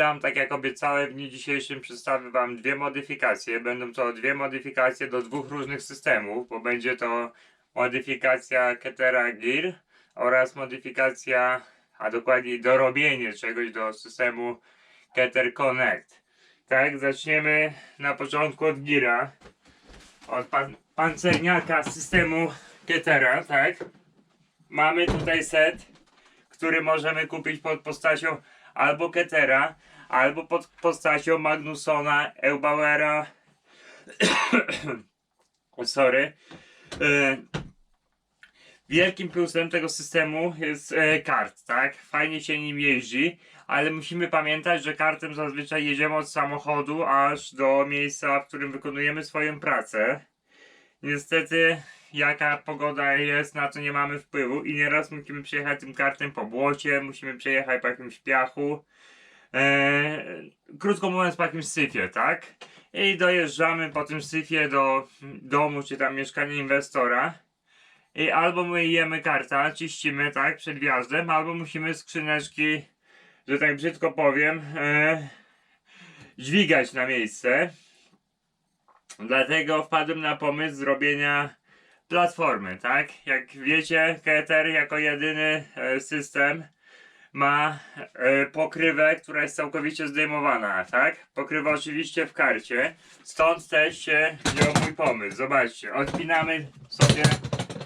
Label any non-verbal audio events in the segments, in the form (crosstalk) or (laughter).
Witam, tak jak obiecałem w dniu dzisiejszym przedstawię Wam dwie modyfikacje. Będą to dwie modyfikacje do dwóch różnych systemów, bo będzie to modyfikacja Ketera Gear oraz modyfikacja, a dokładniej dorobienie czegoś do systemu Keter Connect. Tak, zaczniemy na początku od Gira, od pan, pancerniaka systemu Ketera, tak. Mamy tutaj set, który możemy kupić pod postacią albo Ketera, albo pod postacią Magnusona, Eubauera. (coughs) Sorry. E, Wielkim plusem tego systemu jest e, kart, tak? Fajnie się nim jeździ, ale musimy pamiętać, że kartem zazwyczaj jedziemy od samochodu aż do miejsca, w którym wykonujemy swoją pracę. Niestety, jaka pogoda jest, na to nie mamy wpływu i nieraz musimy przejechać tym kartem po błocie, musimy przejechać po jakimś piachu. E, krótko mówiąc, po jakimś syfie, tak? I dojeżdżamy po tym syfie do domu czy tam mieszkania inwestora. I albo myjemy karta, czyścimy, tak, przed wjazdem, albo musimy skrzyneczki, że tak brzydko powiem, e, dźwigać na miejsce. Dlatego wpadłem na pomysł zrobienia platformy, tak? Jak wiecie, Keter jako jedyny e, system ma e, pokrywę, która jest całkowicie zdejmowana, tak? Pokrywa oczywiście w karcie, stąd też się wziął mój pomysł. Zobaczcie, odpinamy sobie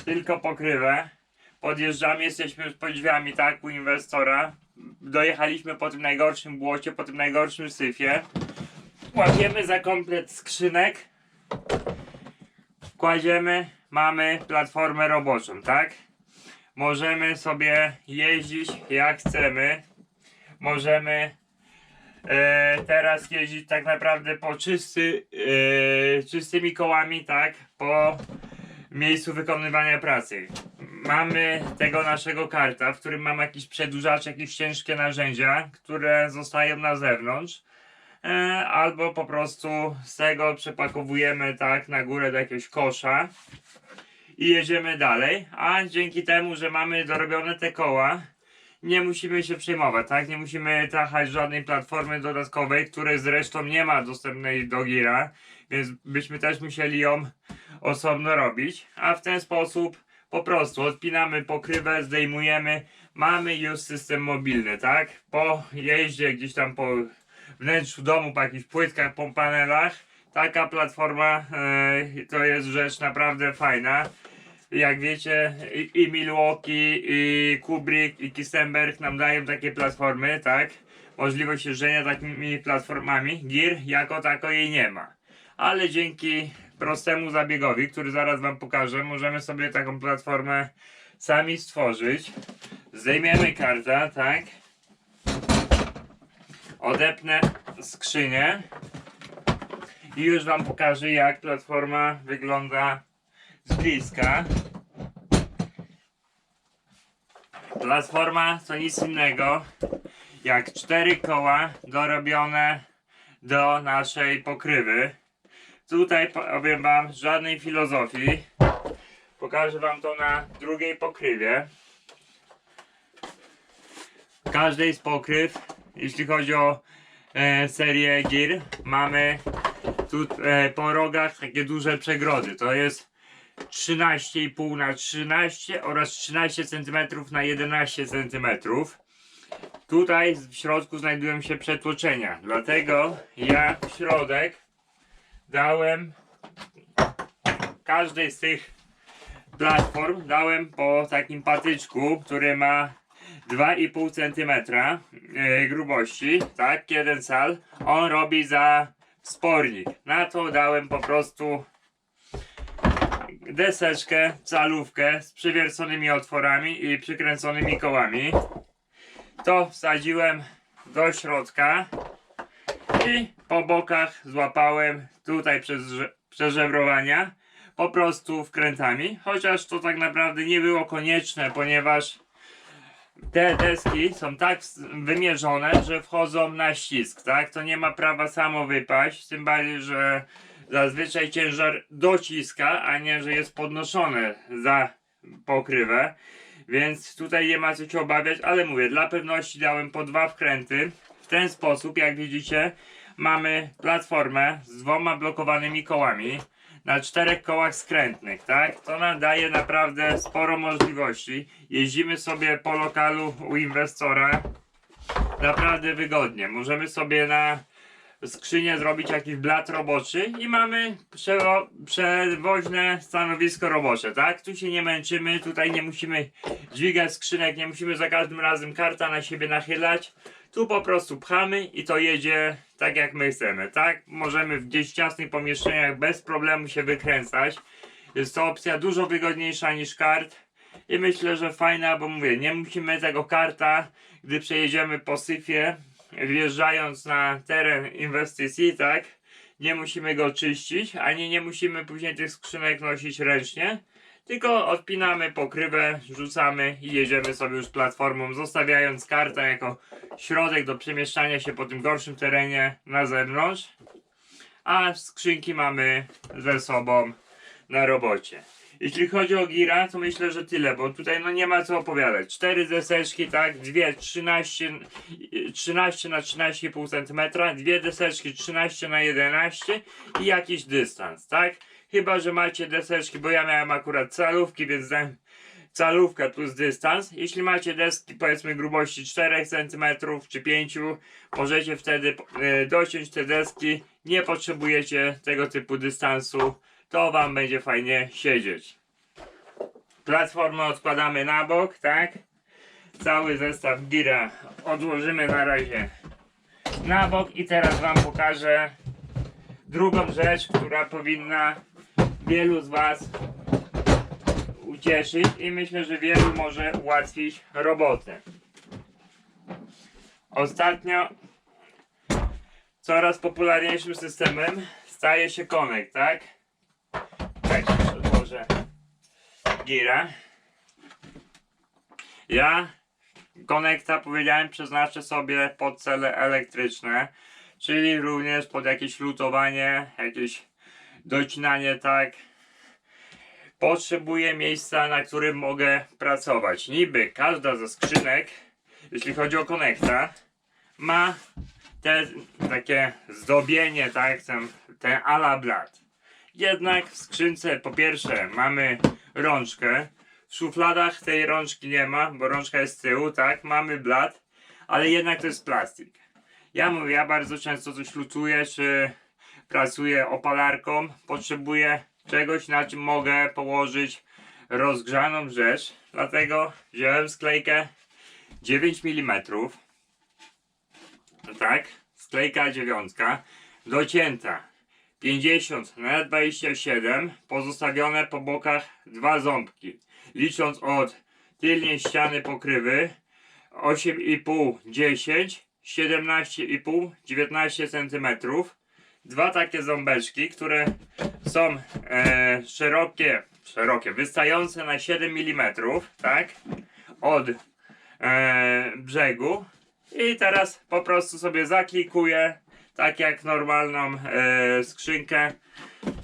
tylko pokrywę, podjeżdżamy, jesteśmy pod drzwiami, tak, u inwestora, dojechaliśmy po tym najgorszym błocie, po tym najgorszym syfie, łapiemy za komplet skrzynek, kładziemy, mamy platformę roboczą, tak? Możemy sobie jeździć jak chcemy. Możemy e, teraz jeździć tak naprawdę po czysty, e, czystymi kołami, tak? Po miejscu wykonywania pracy. Mamy tego naszego karta, w którym mamy jakiś przedłużacz, jakieś ciężkie narzędzia, które zostają na zewnątrz. E, albo po prostu z tego przepakowujemy tak na górę do jakiegoś kosza i jedziemy dalej. A dzięki temu, że mamy dorobione te koła, nie musimy się przejmować, tak? Nie musimy trachać żadnej platformy dodatkowej, której zresztą nie ma dostępnej do gira, więc byśmy też musieli ją osobno robić. A w ten sposób po prostu odpinamy pokrywę, zdejmujemy, mamy już system mobilny, tak? Po jeździe gdzieś tam po wnętrzu domu, po jakichś płytkach, po panelach, taka platforma e, to jest rzecz naprawdę fajna. Jak wiecie, i, Milwaukee, i Kubrick, i Kistenberg nam dają takie platformy, tak? Możliwość jeżdżenia takimi platformami. Gear jako tako jej nie ma. Ale dzięki prostemu zabiegowi, który zaraz Wam pokażę, możemy sobie taką platformę sami stworzyć. Zdejmiemy kartę, tak? Odepnę skrzynię i już Wam pokażę jak platforma wygląda z bliska. Platforma to nic innego jak cztery koła dorobione do naszej pokrywy. Tutaj powiem Wam żadnej filozofii. Pokażę Wam to na drugiej pokrywie. Każdej z pokryw, jeśli chodzi o e, serię Gear, mamy tu e, po rogach takie duże przegrody. To jest 13,5 na 13 oraz 13 cm na 11 cm. Tutaj w środku znajdują się przetłoczenia, dlatego ja w środek dałem każdej z tych platform dałem po takim patyczku, który ma 2,5 cm e, grubości, tak, jeden cal. On robi za spornik. Na to dałem po prostu deseczkę, calówkę z przywierconymi otworami i przykręconymi kołami. To wsadziłem do środka i po bokach złapałem tutaj przez przeżebrowania po prostu wkrętami, chociaż to tak naprawdę nie było konieczne, ponieważ te deski są tak wymierzone, że wchodzą na ścisk, tak? To nie ma prawa samo wypaść, tym bardziej, że zazwyczaj ciężar dociska, a nie, że jest podnoszone za pokrywę. Więc tutaj nie ma co się obawiać, ale mówię, dla pewności dałem po dwa wkręty w ten sposób, jak widzicie, mamy platformę z dwoma blokowanymi kołami na czterech kołach skrętnych, tak? To nam daje naprawdę sporo możliwości. Jeździmy sobie po lokalu u inwestora naprawdę wygodnie. Możemy sobie na skrzynię zrobić jakiś blat roboczy i mamy przewo- przewoźne stanowisko robocze, tak? Tu się nie męczymy, tutaj nie musimy dźwigać skrzynek, nie musimy za każdym razem karta na siebie nachylać. Tu po prostu pchamy i to jedzie tak jak my chcemy, tak? Możemy w gdzieś ciasnych pomieszczeniach bez problemu się wykręcać. Jest to opcja dużo wygodniejsza niż kart i myślę, że fajna, bo mówię, nie musimy tego karta, gdy przejedziemy po syfie, wjeżdżając na teren inwestycji, tak? Nie musimy go czyścić, ani nie musimy później tych skrzynek nosić ręcznie, tylko odpinamy pokrywę, rzucamy i jedziemy sobie już platformą, zostawiając kartę jako środek do przemieszczania się po tym gorszym terenie na zewnątrz, a skrzynki mamy ze sobą na robocie. Jeśli chodzi o gira, to myślę, że tyle, bo tutaj no nie ma co opowiadać. Cztery deseczki, tak, dwie 13, y, 13 na 13,5 cm, dwie deseczki 13 na 11 i jakiś dystans, tak? Chyba, że macie deseczki, bo ja miałem akurat calówki, więc dałem calówkę plus dystans. Jeśli macie deski powiedzmy grubości 4 cm czy 5, możecie wtedy y, dociąć te deski. Nie potrzebujecie tego typu dystansu. To wam będzie fajnie siedzieć. Platformę odkładamy na bok, tak? Cały zestaw gira odłożymy na razie na bok i teraz wam pokażę drugą rzecz, która powinna wielu z was ucieszyć i myślę, że wielu może ułatwić robotę. Ostatnio coraz popularniejszym systemem staje się tak? Tak, może gira. Ja Connecta powiedziałem przeznaczę sobie pod cele elektryczne, czyli również pod jakieś lutowanie, jakieś docinanie, tak. Potrzebuję miejsca, na którym mogę pracować. Niby każda ze skrzynek, jeśli chodzi o Connecta, ma te takie zdobienie, tak, ten, ten ala blat. Jednak w skrzynce po pierwsze mamy rączkę. W szufladach tej rączki nie ma, bo rączka jest z tyłu, tak? Mamy blat, ale jednak to jest plastik. Ja mówię, ja bardzo często coś lutuję, czy pracuję opalarką. Potrzebuję czegoś, na czym mogę położyć rozgrzaną rzecz. Dlatego wziąłem sklejkę 9 mm. Tak, sklejka dziewiątka, docięta 50 na 27 pozostawione po bokach dwa ząbki. Licząc od tylnej ściany pokrywy 8,5 10 17,5 19 cm. Dwa takie ząbeczki, które są e, szerokie, szerokie, wystające na 7 mm, tak? Od e, brzegu. I teraz po prostu sobie zaklikuję tak jak normalną e, skrzynkę.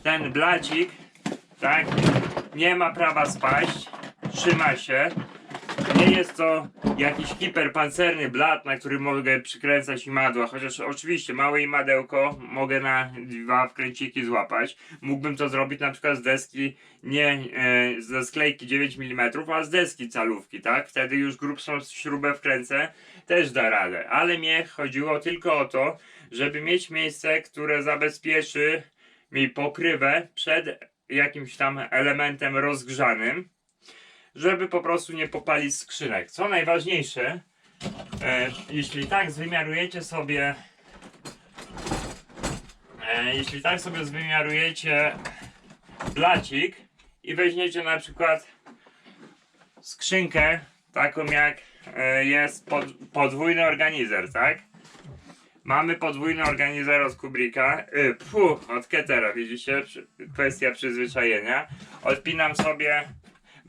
Ten blacik, tak, nie ma prawa spaść, trzyma się. Nie jest to jakiś hiperpancerny blat, na który mogę przykręcać imadła, chociaż oczywiście małe imadełko mogę na dwa wkręciki złapać. Mógłbym to zrobić na przykład z deski, nie e, ze sklejki 9 mm, a z deski calówki, tak? Wtedy już grubszą śrubę wkręcę, też da radę. Ale mnie chodziło tylko o to, żeby mieć miejsce, które zabezpieczy mi pokrywę przed jakimś tam elementem rozgrzanym, żeby po prostu nie popalić skrzynek. Co najważniejsze, e, jeśli tak zwymiarujecie sobie, e, jeśli tak sobie zwymiarujecie blacik i weźmiecie na przykład skrzynkę, taką jak e, jest pod, podwójny organizer, tak? Mamy podwójny organizer od Kubricka, yy, pfu, od Ketera, widzicie, kwestia przyzwyczajenia. Odpinam sobie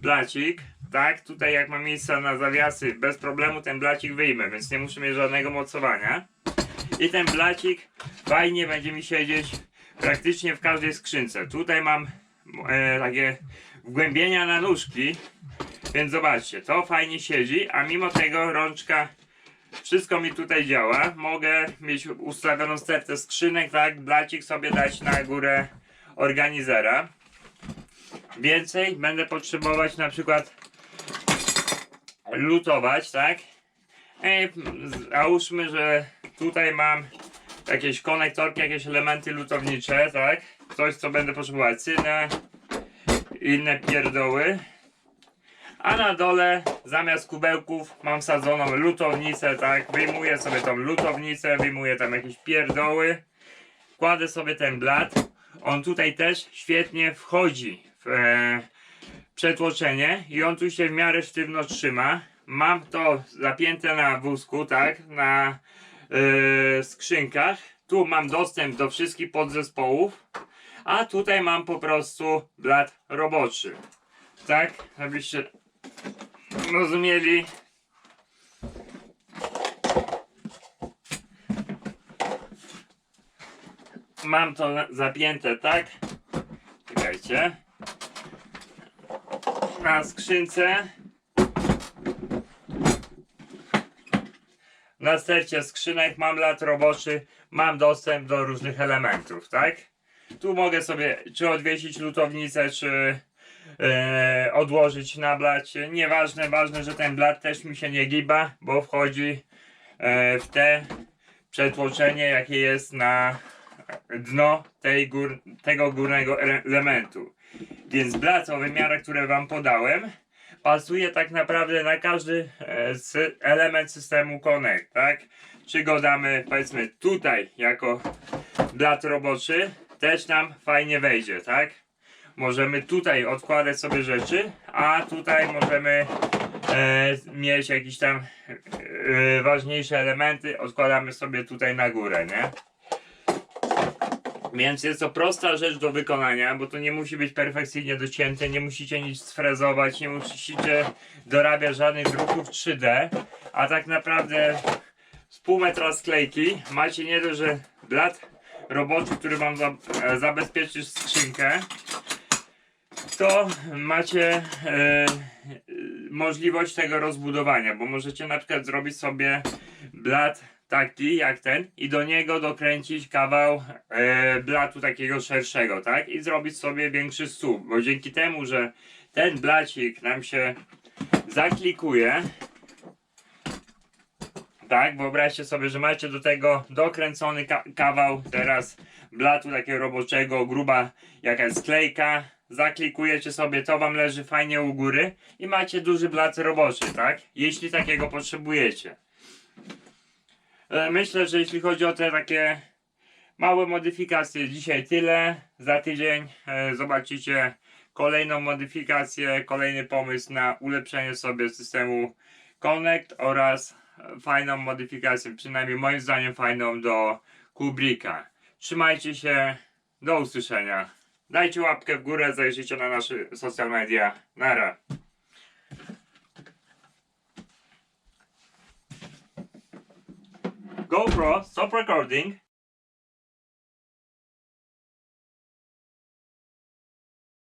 blacik, tak, tutaj jak mam miejsce na zawiasy, bez problemu ten blacik wyjmę, więc nie muszę mieć żadnego mocowania. I ten blacik fajnie będzie mi siedzieć praktycznie w każdej skrzynce. Tutaj mam e, takie wgłębienia na nóżki, więc zobaczcie, to fajnie siedzi, a mimo tego rączka Wszystko mi tutaj działa. Mogę mieć ustawioną stertę skrzynek, tak? Blacik sobie dać na górę organizera. Więcej będę potrzebować na przykład lutować, tak? I załóżmy, że tutaj mam jakieś konektorki, jakieś elementy lutownicze, tak? Coś, co będę potrzebować, cynę, inne pierdoły. A na dole zamiast kubełków mam sadzoną lutownicę, tak? Wyjmuję sobie tą lutownicę, wyjmuję tam jakieś pierdoły, kładę sobie ten blat. On tutaj też świetnie wchodzi w e, przetłoczenie i on tu się w miarę sztywno trzyma. Mam to zapięte na wózku, tak? Na e, skrzynkach. Tu mam dostęp do wszystkich podzespołów, a tutaj mam po prostu blat roboczy. Tak? Żebyście rozumieli. Mam to zapięte, tak? Czekajcie. Na skrzynce. Na stercie skrzynek mam lat roboczy, mam dostęp do różnych elementów, tak? Tu mogę sobie czy odwiesić lutownicę, czy e, odłożyć na blacie. Nieważne, ważne, że ten blat też mi się nie giba, bo wchodzi e, w te przetłoczenie, jakie jest na dno gór, tego górnego ele- elementu. Więc blat o wymiarach, które Wam podałem, pasuje tak naprawdę na każdy e, element systemu Connect, tak? Czy go damy, powiedzmy, tutaj jako blat roboczy, też nam fajnie wejdzie, tak? Możemy tutaj odkładać sobie rzeczy, a tutaj możemy e, mieć jakieś tam e, ważniejsze elementy, odkładamy sobie tutaj na górę, nie? Więc jest to prosta rzecz do wykonania, bo to nie musi być perfekcyjnie docięte, nie musicie nic sfrezować, nie musicie dorabiać żadnych druków 3D, a tak naprawdę z pół metra sklejki macie nie dość, że blat roboczy, który wam za, e, zabezpieczy skrzynkę, to macie e, możliwość tego rozbudowania, bo możecie na przykład zrobić sobie blat taki jak ten i do niego dokręcić kawał e, blatu takiego szerszego, tak? I zrobić sobie większy stół, bo dzięki temu, że ten blacik nam się zaklikuje, tak, wyobraźcie sobie, że macie do tego dokręcony ka kawał teraz blatu takiego roboczego, gruba jakaś sklejka, zaklikujecie sobie, to wam leży fajnie u góry i macie duży blat roboczy, tak? Jeśli takiego potrzebujecie. E, Myślę, że jeśli chodzi o te takie małe modyfikacje, dzisiaj tyle. Za tydzień e, zobaczycie kolejną modyfikację, kolejny pomysł na ulepszenie sobie systemu Connect oraz fajną modyfikację, przynajmniej moim zdaniem fajną do Kubricka. Trzymajcie się, do usłyszenia. Dajcie łapkę w górę, zajrzyjcie na nasze social media. Nara. GoPro, stop recording.